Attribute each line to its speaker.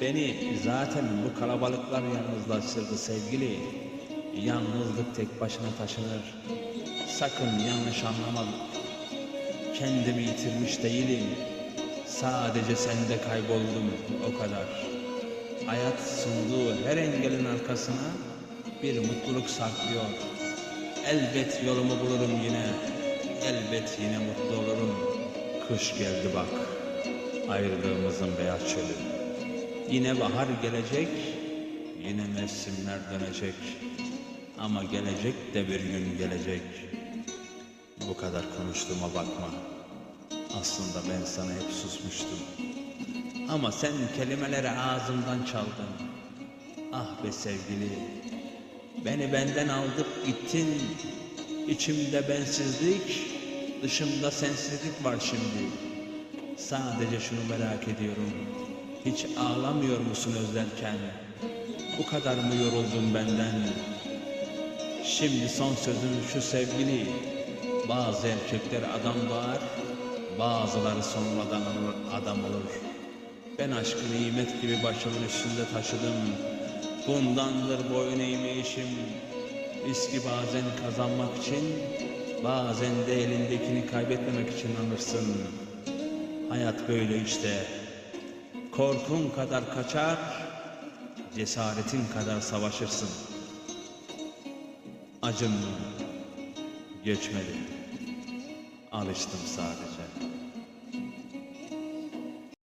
Speaker 1: Beni zaten bu kalabalıklar yalnızlaştırdı sevgili. Yalnızlık tek başına taşınır. Sakın yanlış anlama. Kendimi yitirmiş değilim. Sadece sende kayboldum o kadar. Hayat sunduğu her engelin arkasına bir mutluluk saklıyor. Elbet yolumu bulurum yine. Elbet yine mutlu olurum. Kış geldi bak. Ayrılığımızın beyaz çölü. Yine bahar gelecek. Yine mevsimler dönecek. Ama gelecek de bir gün gelecek. Bu kadar konuştuğuma bakma. Aslında ben sana hep susmuştum. Ama sen kelimeleri ağzımdan çaldın. Ah be sevgili. Beni benden aldıp gittin. İçimde bensizlik, dışımda sensizlik var şimdi. Sadece şunu merak ediyorum. Hiç ağlamıyor musun özlerken? Bu kadar mı yoruldun benden? Şimdi son sözüm şu sevgili. Bazı erkekler adam doğar, bazıları sonradan adam olur. Ben aşkı nimet gibi başımın üstünde taşıdım. Bundandır boyun eğmeyişim. Riski bazen kazanmak için, bazen de elindekini kaybetmemek için alırsın. Hayat böyle işte. Korkun kadar kaçar, cesaretin kadar savaşırsın. Acım geçmedi. Alıştım sadece.